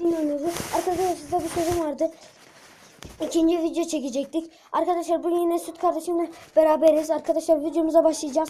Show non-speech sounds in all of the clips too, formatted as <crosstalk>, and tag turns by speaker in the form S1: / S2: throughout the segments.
S1: Oynuyoruz. Arkadaşlar size bir sözüm vardı. İkinci video çekecektik. Arkadaşlar bugün yine Süt kardeşimle beraberiz. Arkadaşlar videomuza başlayacağız.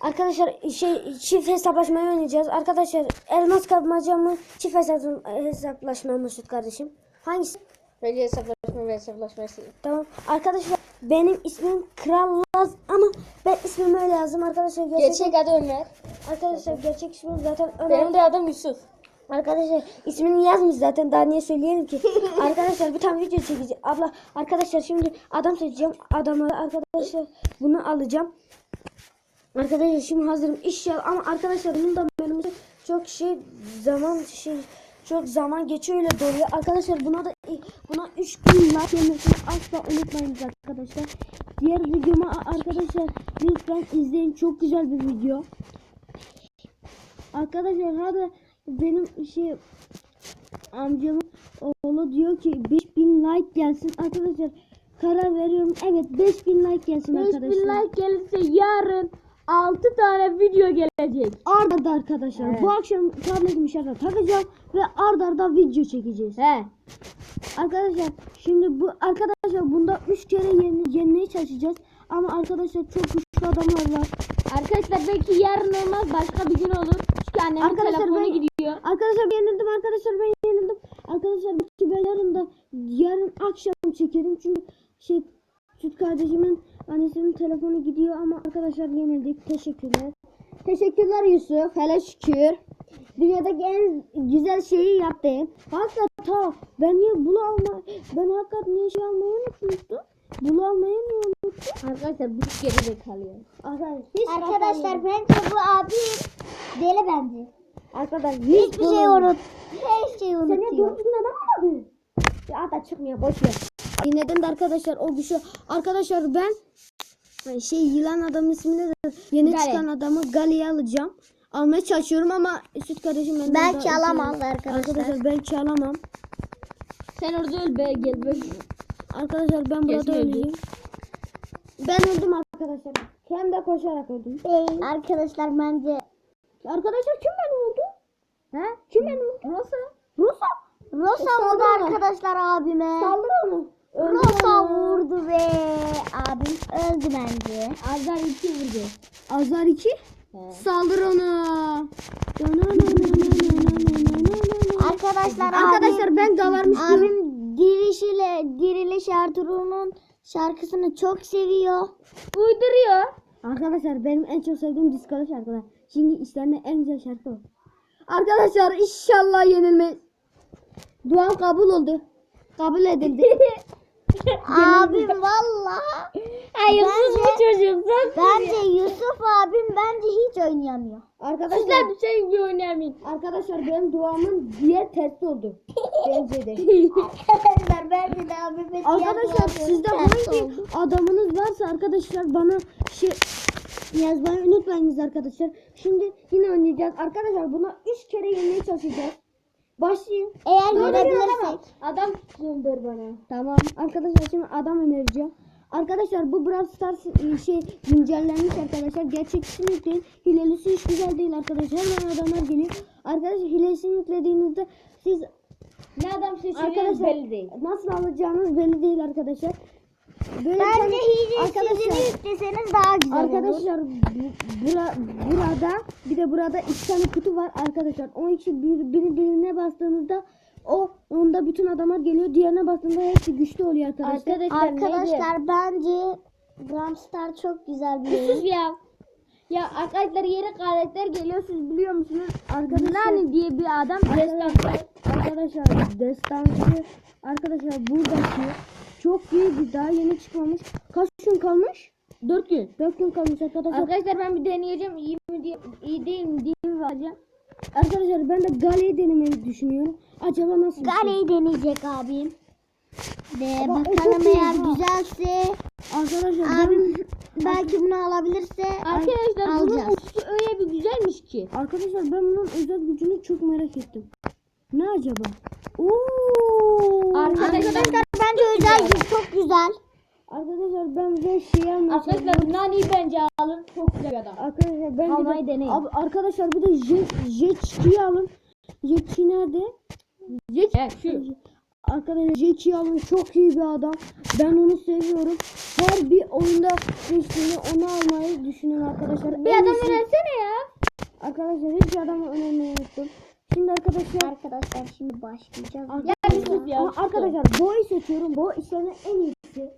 S1: Arkadaşlar şey çift hesaplaşmayı oynayacağız. Arkadaşlar elmas kapmaca mı çift hesap, hesaplaşma mı Süt kardeşim? Hangisi?
S2: Bence hesaplaşma ve hesaplaşması.
S1: Tamam. Arkadaşlar benim ismim Kral Laz ama ben ismimi öyle yazdım arkadaşlar. Gerçek,
S2: Gerçek adı Ömer.
S1: arkadaşlar gerçek ismim zaten Ömer.
S2: Benim de adım Yusuf.
S1: Arkadaşlar ismini yazmış zaten daha niye söyleyelim ki. <laughs> arkadaşlar bir tane video çekeceğim. Abla arkadaşlar şimdi adam seçeceğim. Adamı arkadaşlar bunu alacağım. Arkadaşlar şimdi hazırım inşallah ama arkadaşlar bunun da bölümü çok şey zaman şey çok zaman geçiyor öyle doluyor. Arkadaşlar buna da buna 3000 like gelmesini asla unutmayın arkadaşlar. Diğer videoma arkadaşlar lütfen izleyin. Çok güzel bir video. Arkadaşlar hadi benim şey amcamın oğlu diyor ki 5000 like gelsin. Arkadaşlar karar veriyorum. Evet 5000 like gelsin arkadaşlar.
S2: gelirse yarın 6 tane video gelecek.
S1: Arda arda arkadaşlar.
S2: Evet.
S1: Bu akşam tabletimi şarja takacağım ve arda arda video çekeceğiz.
S2: He.
S1: Arkadaşlar şimdi bu arkadaşlar bunda 3 kere yeni, yenmeye çalışacağız. Ama arkadaşlar çok güçlü adamlar var.
S2: Arkadaşlar belki yarın olmaz başka bir gün olur. Çünkü annemin
S1: Arkadaşlar
S2: telefonu
S1: ben-
S2: gidiyor.
S1: Arkadaşlar ben yenildim arkadaşlar ben yenildim. Arkadaşlar belki ben yarın da yarın akşam çekerim çünkü şey süt kardeşimin annesinin telefonu gidiyor ama arkadaşlar yenildik. Teşekkürler. Teşekkürler Yusuf. Hele şükür. Dünyadaki en güzel şeyi yaptın. Hakikaten ta ben niye bulu alma ben hakikaten niye şey almayı unutmuştum. Bulu almayı niye unuttum?
S2: Arkadaşlar bu geri zekalı.
S1: Arkadaşlar, hiç
S3: Arkadaşlar bence bu abi deli bence.
S1: Arkadaşlar
S3: Hiçbir şey unut. Her şeyi unutuyor.
S1: doğru düzgün adam olmadın? Ya da çıkmıyor boş ver. Dinledim de arkadaşlar o güçlü. Arkadaşlar ben hani şey yılan adamın ismini de yeni
S2: Gali.
S1: çıkan adamı Gali'ye alacağım. Almaya çalışıyorum ama süt kardeşim benden
S3: Belki alamaz arkadaşlar.
S1: Arkadaşlar belki alamam.
S2: Sen orada öl be gel be.
S1: Arkadaşlar ben burada
S2: Kesin
S1: öleceğim. Ben öldüm arkadaşlar. Hem de koşarak öldüm.
S3: Arkadaşlar bence
S1: Arkadaşlar kim beni vurdu? He? Kim beni vurdu? Rosa. Rosa.
S3: Rosa vurdu
S1: Saldırı.
S3: arkadaşlar abime.
S1: Onu. Öldü
S3: Rosa vurdu ve abim öldü bence.
S2: Azar 2 vurdu.
S1: Azar 2. Saldır onu.
S3: Arkadaşlar
S1: Arkadaşlar
S3: abim,
S1: ben davarmış diyorum.
S3: abim dirilişiyle diriliş Ertuğrul'un şarkısını çok seviyor.
S2: Uyduruyor.
S1: Arkadaşlar benim en çok sevdiğim diskolu şarkılar. Şimdi işlerinde en güzel şarkı o. Arkadaşlar inşallah yenilme. Duam kabul oldu. Kabul edildi. <laughs>
S3: abim valla.
S2: Hayırsız bu çocuk. Sen
S3: Bence Yusuf abim bence hiç oynayamıyor.
S1: arkadaşlar
S2: Sizler bir şey gibi oynayamayın.
S1: arkadaşlar benim duamın diğer tersi oldu. Bence de.
S3: Arkadaşlar bence de abime
S1: Arkadaşlar sizde
S3: oldu.
S1: adamınız varsa arkadaşlar bana şey yazmayı unutmayınız arkadaşlar. Şimdi yine oynayacağız. Arkadaşlar buna 3 kere yenmeye çalışacağız. Başlayın.
S3: Eğer görebilirsek.
S2: Adam söndür bana.
S1: Tamam. Arkadaşlar şimdi adam önereceğim. Arkadaşlar bu Brawl Stars e, şey güncellenmiş arkadaşlar. Gerçekçisini yükleyin. Hilelisi hiç güzel değil arkadaşlar. Hemen adamlar geliyor. Arkadaşlar hilesini yüklediğinizde siz
S2: Ne adam seçeceğiniz belli değil.
S1: nasıl alacağınız belli değil arkadaşlar. Böyle
S3: Bence
S1: arkadaşlar
S3: yükleseniz daha güzel olur.
S1: Arkadaşlar bu- bura, burada bir de burada iki tane kutu var arkadaşlar. 12 bir, biri birine bastığımızda o onda bütün adamlar geliyor. Diğerine bastığında hepsi güçlü oluyor arkadaşlar.
S2: Arkadaşlar?
S3: Arkadaşlar bence Brawl Stars çok güzel bir oyun.
S2: ya. Ya arkadaşlar yeni karakter geliyor siz biliyor musunuz?
S1: Arkadaşlar-
S2: Nani diye bir adam destansı.
S1: Arkadaşlar destansı arkadaşlar buradaki çok iyi bir daha yeni çıkmamış. Kaç gün kalmış?
S2: 4 gün.
S1: 4 gün kalmış arkadaşlar.
S2: Arkadaşlar ben bir deneyeceğim. İyi mi diye, iyi değil mi diye bakacağım.
S1: Arkadaşlar ben de Gale'yi denemeyi düşünüyorum. Acaba nasıl? şey?
S3: Gale'yi deneyecek abim. Ve
S1: Ama
S3: bakalım eğer
S1: ha.
S3: güzelse
S1: Arkadaşlar ben
S3: abim belki bunu alabilirse
S2: Arkadaşlar bunun
S3: alacağız.
S2: uçuşu öyle bir güzelmiş ki.
S1: Arkadaşlar ben bunun özel gücünü çok merak ettim. Ne acaba? Oo!
S2: Arkadaşlar,
S3: bence özel güç çok güzel.
S1: Arkadaşlar ben bir şey almayacağım.
S2: arkadaşlar Nani'yi bence alın. Çok güzel adam.
S1: Arkadaşlar ben
S2: Almayı
S1: de,
S2: deneyin.
S1: Abi, arkadaşlar bir de jet, jet ski'yi alın. Jet ski nerede?
S2: Jet. He, şu.
S1: Arkadaşlar Zeki Alın çok iyi bir adam. Ben onu seviyorum. Her bir oyunda geçtiğini onu almayı düşünüyorum arkadaşlar.
S2: Bir
S1: En
S2: adam
S1: iyisi-
S2: öğrensene ya.
S1: Arkadaşlar hiç adamı önermeyi unuttum. Şimdi arkadaşlar
S3: Arkadaşlar şimdi başlayacağız.
S2: Ya bir sus ya.
S1: Arkadaşlar boy seçiyorum. Boy işlerine en iyisi.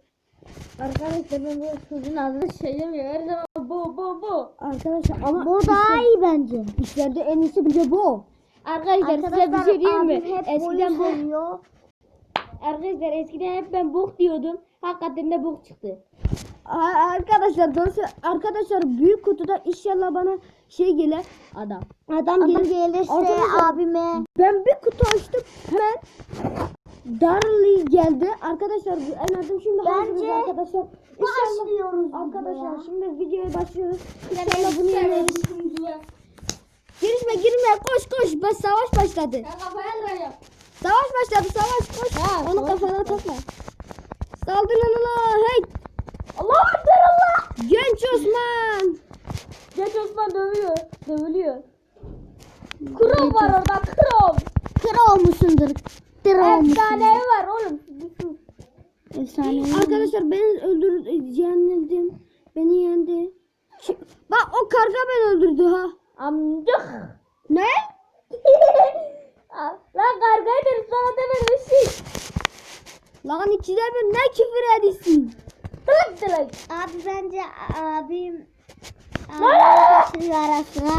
S2: Arkadaşlar ben bu çocuğun adını söylemiyorum. Her zaman bu bu bu.
S1: Arkadaşlar ama
S3: Bu daha iyi bence.
S1: işlerde en iyisi bence bu.
S2: Arkadaşlar size bir şey diyeyim mi? Eskiden bu. Arkadaşlar eskiden hep ben bok diyordum. Hakikaten de bok çıktı.
S1: Arkadaşlar doğrusu arkadaşlar büyük kutuda inşallah bana şey gelir adam.
S3: Adam gelir gelirse
S1: Arkadaşlar-
S3: abime.
S1: Ben bir kutu açtım hemen Darly geldi. Arkadaşlar en adım şimdi
S3: Bence
S1: arkadaşlar. İnşallah
S3: Başlıyoruz.
S1: arkadaşlar şimdi videoya başlıyoruz. İnşallah bunu yeneriz. Girme girme koş koş. Bas savaş başladı.
S2: kafaya.
S1: Savaş başladı savaş koş.
S2: Ha,
S1: Onu kafana takma. Saldır lan Allah. Hey.
S2: Allah ekber Allah.
S1: Genç Osman.
S2: Geç Osman dövüyor. Dövülüyor. Krom var orada krom.
S3: Kır olmuşsundur. Olmuşsun.
S2: Efsanevi var oğlum.
S3: Efsane.
S1: Arkadaşlar ben öldür yenildim. Beni yendi. Ki- Bak o karga beni öldürdü ha.
S2: Amcık.
S1: Ne? <laughs>
S2: Lan kargayı derim sana dememişsin.
S1: Lan ikide bir ne küfür ediyorsun?
S2: Tılık tılık.
S3: Abi bence abim. Şu arasına.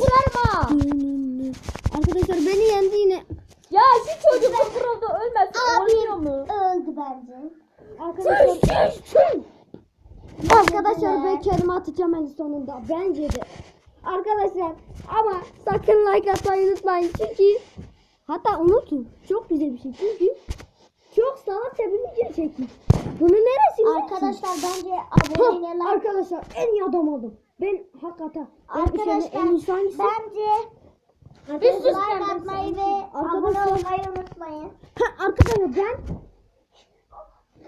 S2: Kurarma.
S1: Arkadaşlar beni yendi yine.
S2: Ya şu çocuk bu ölmesin. Oynuyor mu?
S3: Öldü bence.
S1: Arkadaşlar, arkadaşlar ben kelime atacağım en sonunda. Bence de. Arkadaşlar ama sakın like atmayı unutmayın çünkü hatta unutun. Çok güzel bir şey çünkü çok sanat bir video çekmiş. Bunu neresi?
S3: Arkadaşlar bence
S1: Hah,
S3: abone like.
S1: arkadaşlar en iyi adam oldum. Ben hakikaten
S3: Arkadaşlar
S1: en iyisi hangisi?
S3: bence
S2: Bir sus
S3: like atmayı ve abone olmayı unutmayın.
S1: Ha, arkadaşlar ben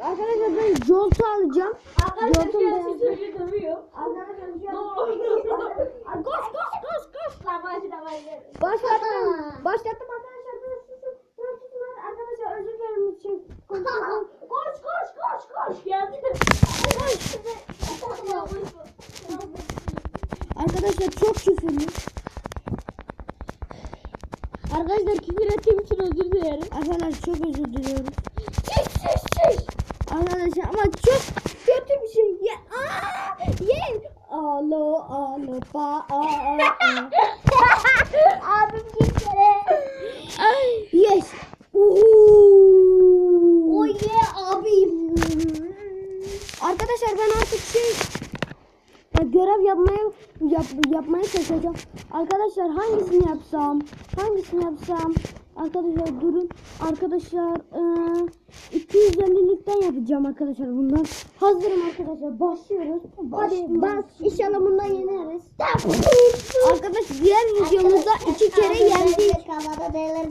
S1: Arkadaşlar ben Jolt'u alacağım.
S2: Arkadaşlar
S1: Jolt'un beyazı-
S2: Koş
S1: Koş koş koş. Başlattım. Başlattım arkadaşlar. Ben susun. Ben susun hadi arkadaşlar özür dilerim için. Koş koş koş koş koş.
S2: Geldi.
S1: Arkadaşlar çok küfürlü.
S2: Arkadaşlar küfür ettiğim için özür dilerim.
S1: Arkadaşlar çok özür diliyorum.
S2: Şiş şiş şiş.
S1: Arkadaşlar ama çok kötü bir şey. Ya, aa, ye. Alo alo pa a a a.
S3: Abim gitsene.
S1: Yes. Oo.
S3: Oh yeah abim.
S1: Arkadaşlar ben artık şey ya görev yapmaya yap, yapmaya çalışacağım. Arkadaşlar hangisini yapsam? Hangisini yapsam? Arkadaşlar durun. Arkadaşlar eee 250'likten yapacağım arkadaşlar bundan. Hazırım arkadaşlar. Başlıyoruz. Hadi bas. İnşallah bundan yeneriz. Arkadaş diğer videomuzda iki kere yendik.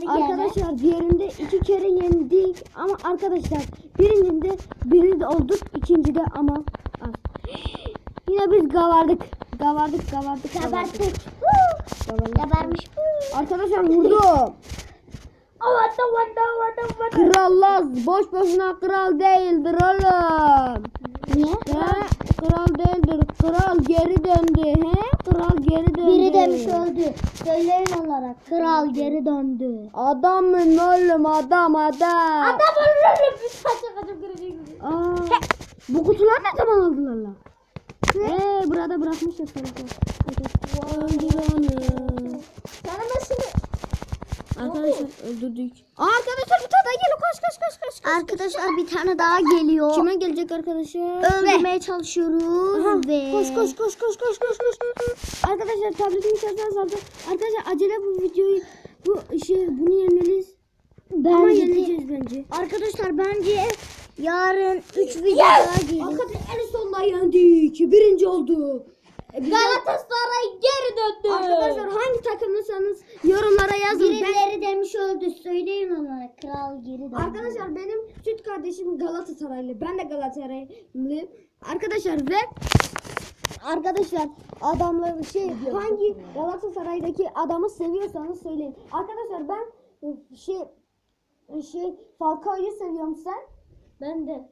S1: Arkadaşlar diğerinde iki kere yendik ama arkadaşlar birincinde biri de olduk ikincide ama az. Yine biz gavardık. Gavardık gavardık gavardık. Gavardık.
S3: Gebermiş.
S1: Arkadaşlar vurdum.
S2: Avata vata vata vata.
S1: Kral Laz boş boşuna kral değildir oğlum.
S3: Niye?
S1: He, kral değildir. Kral geri döndü. He? Kral geri döndü.
S3: Biri demiş öldü. Söyleyin olarak. Kral geri döndü.
S1: Adamın oğlum adam adam.
S2: Adam ölürüm. Bir saçma kaçıp girecek.
S1: Aa, bu kutular ne zaman aldılar la? Eee burada bırakmışlar sanki. Öldür onu.
S2: Sana ben şimdi
S1: Arkadaşlar öldürdük. Aa, arkadaşlar bir tane daha geliyor. Koş koş koş koş. koş.
S3: Arkadaşlar bir tane daha geliyor.
S1: Kime gelecek arkadaşlar?
S3: Öldürmeye çalışıyoruz
S1: Aha,
S3: ve
S1: Koş koş koş koş koş koş koş. Arkadaşlar tabletimi şarjdan saldı. Arkadaşlar acele bu videoyu bu şey bunu yenmeliyiz. Ama
S3: Bence de-
S1: yeneceğiz bence.
S3: Arkadaşlar bence yarın 3 video daha geliyor.
S1: Arkadaşlar en sonunda yendik. Birinci oldu. E,
S2: Galatasaray geri döndü.
S1: Arkadaşlar hangi takımlısınız yorumlara yazın. Ben,
S3: Birileri demiş öldü. Söyleyin onlara. Kral geri döndü.
S1: arkadaşlar benim süt kardeşim Galatasaraylı. Ben de Galatasaraylıyım. Arkadaşlar ve Arkadaşlar adamların şey hangi Galatasaray'daki adamı seviyorsanız söyleyin. Arkadaşlar ben e, şey şey Falcao'yu seviyorum sen.
S2: Ben de.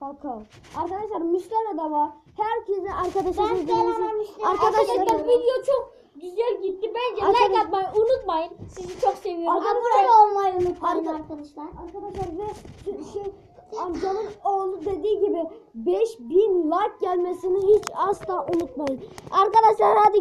S1: Falcao. Arkadaşlar Müslüman da var. Herkese arkadaşlar
S3: Müslüman.
S1: Arkadaşlar
S2: Arkadaşlar video çok güzel gitti. Bence
S1: Arkadaş-
S2: like atmayı unutmayın. Sizi çok seviyorum.
S1: Arkadaşlar-
S3: Abone olmayı unutmayın
S1: Arka-
S3: arkadaşlar.
S1: Arkadaşlar ve şey amcamın oğlu dediği gibi 5000 like gelmesini hiç asla unutmayın. Arkadaşlar hadi